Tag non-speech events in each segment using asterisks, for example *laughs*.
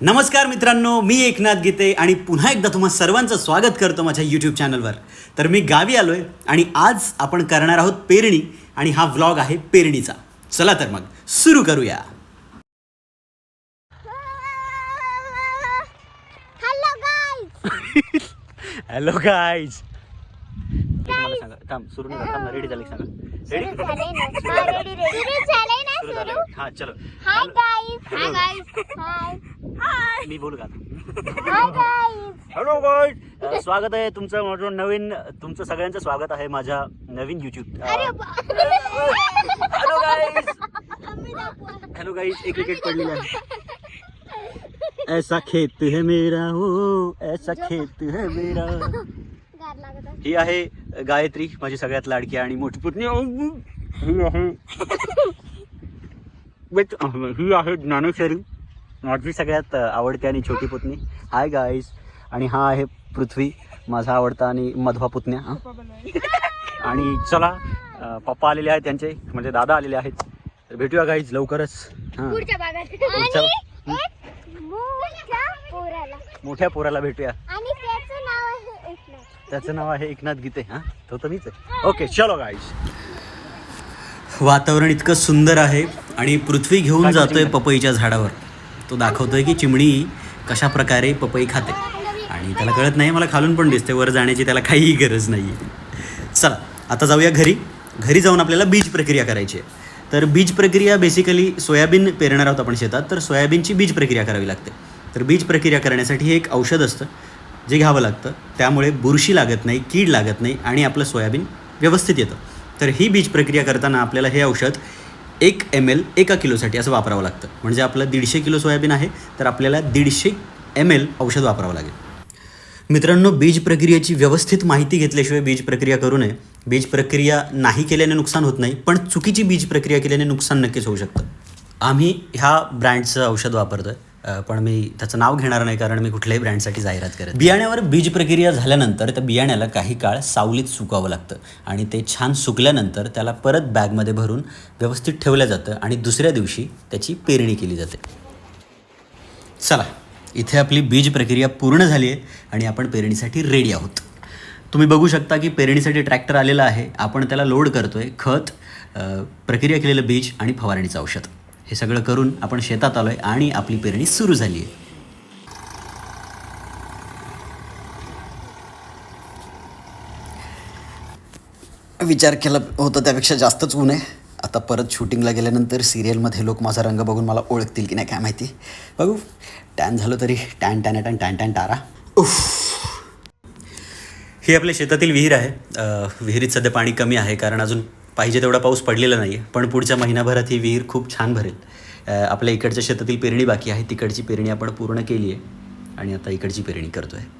नमस्कार मित्रांनो मी एकनाथ गीते आणि पुन्हा एकदा तुम्हा सर्वांचं स्वागत करतो माझ्या यूट्यूब चॅनलवर तर मी गावी आलो आहे आणि आज आपण करणार आहोत पेरणी आणि हा व्लॉग आहे पेरणीचा. चला तर मग सुरू करूया. हॅलो गाईज *laughs* गाईज मला सांगा. थांब सुरू नका थांब रेडी झाली सांगा. रेडी सुरू झालं *laughs* हां चलो. Hi guys Hello. Hi guys hi मी बोलू का हाय गाईज हॅलो गाईज स्वागत आहे तुमचं माझं नवीन तुमचं सगळ्यांचं स्वागत आहे माझ्या नवीन युट्यूब अरे हॅलो गाईज हेलो गाइस एक विकेट पडलेली आहे. ऐसा खेत है मेरा हो. ऐसा खेत है मेरा. गार लागत आहे. ही आहे गायत्री माझी सगळ्यात लाडकी आणि मोठी पुतणी. ही आहे ही आहे ज्ञानेश्वरी माझी सगळ्यात आवडती आणि छोटी पुतणी. हाय गाईस आणि हा आहे पृथ्वी माझा आवडता आणि मधवा पुतण्या हा. आणि चला पप्पा आलेले आहेत त्यांचे म्हणजे दादा आलेले आहेत. तर भेटूया गाईज लवकरच. हां. पुढच्या भागात. पुढच्या- आणि एक मोठ्या पोराला. मोठ्या पोराला भेटूया आणि त्याचं नाव आहे एकनाथ त्याचं नाव आहे एकनाथ गीते हां? तो तर मीच आहे. ओके चलो गाईज वातावरण इतकं सुंदर आहे आणि पृथ्वी घेऊन जातोय पपईच्या झाडावर. तो दाखवतोय की चिमणी कशा प्रकारे पपई खाते. आणि त्याला कळत नाही मला खालून पण दिसते वर जाण्याची त्याला काहीही गरज नाही चला आता जाऊया घरी. घरी जाऊन आपल्याला बीज प्रक्रिया करायची आहे. तर बीज प्रक्रिया बेसिकली सोयाबीन पेरणार आहोत आपण शेतात तर सोयाबीनची बीज प्रक्रिया करावी लागते. तर बीज प्रक्रिया करण्यासाठी हे एक औषध असतं. जे घ्यावं लागतं त्यामुळे बुरशी लागत नाही कीड लागत नाही आणि आपलं सोयाबीन व्यवस्थित येतं. तर ही बीज प्रक्रिया करताना आपल्याला हे औषध एक एम एल एका किलोसाठी असं वापरावं लागतं. म्हणजे आपलं दीडशे किलो सोयाबीन आहे तर आपल्याला दीडशे एम एल औषध वापरावं लागेल. मित्रांनो बीज प्रक्रियेची व्यवस्थित माहिती घेतल्याशिवाय बीज प्रक्रिया करू नये. बीज प्रक्रिया नाही केल्याने नुकसान होत नाही पण चुकीची बीज प्रक्रिया केल्याने नुकसान नक्कीच होऊ शकतं. आम्ही ह्या ब्रँडचं औषध वापरतो आहे पण मी त्याचं नाव घेणार नाही कारण मी कुठल्याही ब्रँडसाठी जाहिरात करत बियाण्यावर बीज प्रक्रिया झाल्यानंतर त्या बियाण्याला काही काळ सावलीत सुकावं लागतं आणि ते छान सुकल्यानंतर त्याला परत बॅगमध्ये भरून व्यवस्थित ठेवलं जातं आणि दुसऱ्या दिवशी त्याची पेरणी केली जाते. चला इथे आपली बीज प्रक्रिया पूर्ण झाली आहे आणि आपण पेरणीसाठी रेडी आहोत. तुम्ही बघू शकता की पेरणीसाठी ट्रॅक्टर आलेला आहे. आपण त्याला लोड करतो आहे खत प्रक्रिया केलेलं बीज आणि फवारणीचं औषध. हे सगळं करून आपण शेतात आलो आहे आणि आपली पेरणी सुरू झाली आहे. विचार केला होता त्यापेक्षा जास्तच ऊन आहे. आता परत शूटिंगला गेल्यानंतर सिरियलमध्ये लोक माझा रंग बघून मला ओळखतील की नाही काय माहिती. बघू. टॅन झालं तरी tan tan tan tan tan टारा. उफ. ही आपल्या शेतातील विहीर आहे. विहिरीत सध्या पाणी कमी आहे कारण अजून पाहिजे तेवढा पाऊस पडलेला नाही आहे पण पुढच्या महिनाभरात ही विहीर खूप छान भरेल. आपल्या इकडच्या शेतातील पेरणी बाकी आहे. तिकडची पेरणी आपण पूर्ण केली आहे. आणि आता इकडची पेरणी करतो आहे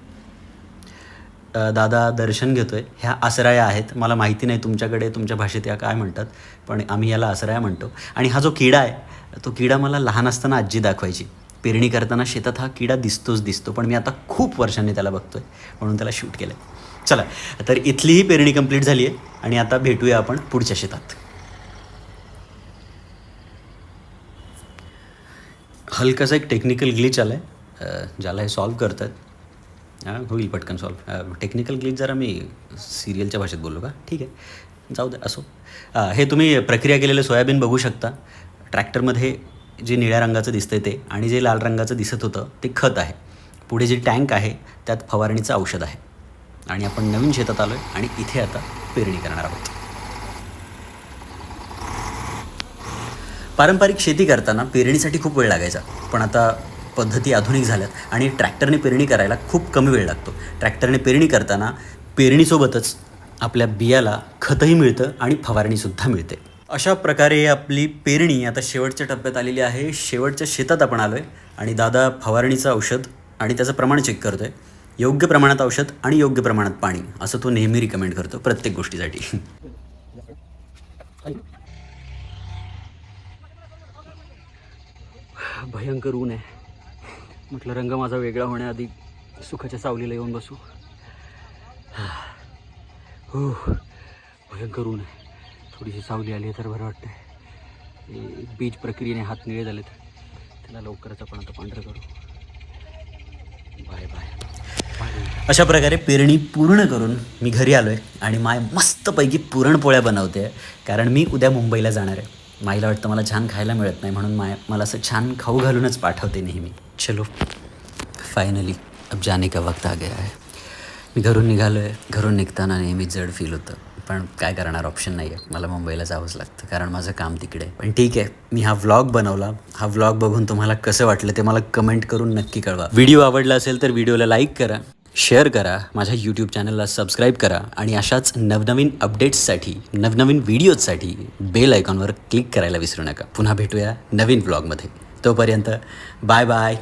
दादा दर्शन घेतो आहे ह्या आसराया आहेत. मला माहिती नाही तुमच्याकडे तुमच्या भाषेत या काय म्हणतात. पण आम्ही याला आसराया म्हणतो. आणि हा जो किडा आहे तो किडा मला लहान असताना आजी दाखवायची. पेरणी करताना शेतात हा किडा दिसतोच दिसतो. पण मी आता खूप वर्षांनी त्याला बघतो आहे म्हणून त्याला शूट केलं आहे चला तर इथलीही पेरणी कंप्लीट झाली आहे आणि आता भेटूया आपण पुढच्या शेतात. हलकासा एक टेक्निकल ग्लिच आला आहे ज्याला हे सॉल्व करतात. हां होईल पटकन सॉल्व्ह टेक्निकल ग्लिच जरा मी सिरियलच्या भाषेत बोललो का? ठीक आहे. जाऊ दे असो. हे तुम्ही प्रक्रिया केलेलं सोयाबीन बघू शकता. ट्रॅक्टरमध्ये जे निळ्या रंगाचं दिसतंय ते आणि जे लाल रंगाचं दिसत होतं ते खत आहे. पुढे जे टँक आहे त्यात फवारणीचं औषध आहे. आणि आपण नवीन शेतात आलो आहे आणि इथे आता पेरणी करणार आहोत. पारंपरिक शेती करताना पेरणीसाठी खूप वेळ लागायचा पण आता पद्धती आधुनिक झाल्यात आणि ट्रॅक्टरने पेरणी करायला खूप कमी वेळ लागतो. ट्रॅक्टरने पेरणी करताना पेरणीसोबतच आपल्या बियाला खतही मिळतं आणि फवारणीसुद्धा मिळते. अशा प्रकारे आपली पेरणी आता शेवटच्या टप्प्यात आलेली आहे. शेवटच्या शेतात आपण आलो आहे आणि दादा फवारणीचं औषध आणि त्याचं प्रमाण चेक करतो आहे योग्य प्रमाणात औषध आणि योग्य प्रमाणात पाणी असं तो नेहमी रिकमेंड करतो प्रत्येक गोष्टीसाठी. भयंकर ऊन आहे. म्हटलं रंग माझा वेगळा होण्याआधी सुखाच्या सावलीला येऊन बसू. हो भयंकर ऊन आहे. थोडीशी सावली आली आहे तर बरं वाटतं बीज प्रक्रियेने हात निळे झालेत. त्याला लवकरच आपण आता पांढरं करू. बाय बाय अशा प्रकारे पेरणी पूर्ण करून मी घरी आलो आहे आणि माय मस्तपैकी पुरणपोळ्या बनवते कारण मी उद्या मुंबईला जाणार आहे. माईला वाटतं मला छान खायला मिळत नाही म्हणून माय मला असं छान खाऊ घालूनच पाठवते नेहमी. चलो. फायनली अब जाने का वक्त आ गया है. मी घरून निघालो आहे घरून निघताना नेहमी जड फील होतं. पण काय करणार ऑप्शन नाही आहे मला मुंबईला जावंच लागतं कारण माझं काम तिकडे आहे. पण ठीक आहे मी हा व्लॉग बनवला. हा व्लॉग बघून तुम्हाला कसं वाटलं ते मला कमेंट करून नक्की कळवा. व्हिडिओ आवडला असेल तर व्हिडिओला लाईक करा. शेअर करा माझ्या यूट्यूब चॅनलला सबस्क्राईब करा आणि अशाच नवनवीन अपडेट्ससाठी नवनवीन व्हिडिओजसाठी बेल आयकॉनवर क्लिक करायला विसरू नका. पुन्हा भेटूया नवीन ब्लॉगमध्ये तोपर्यंत बाय बाय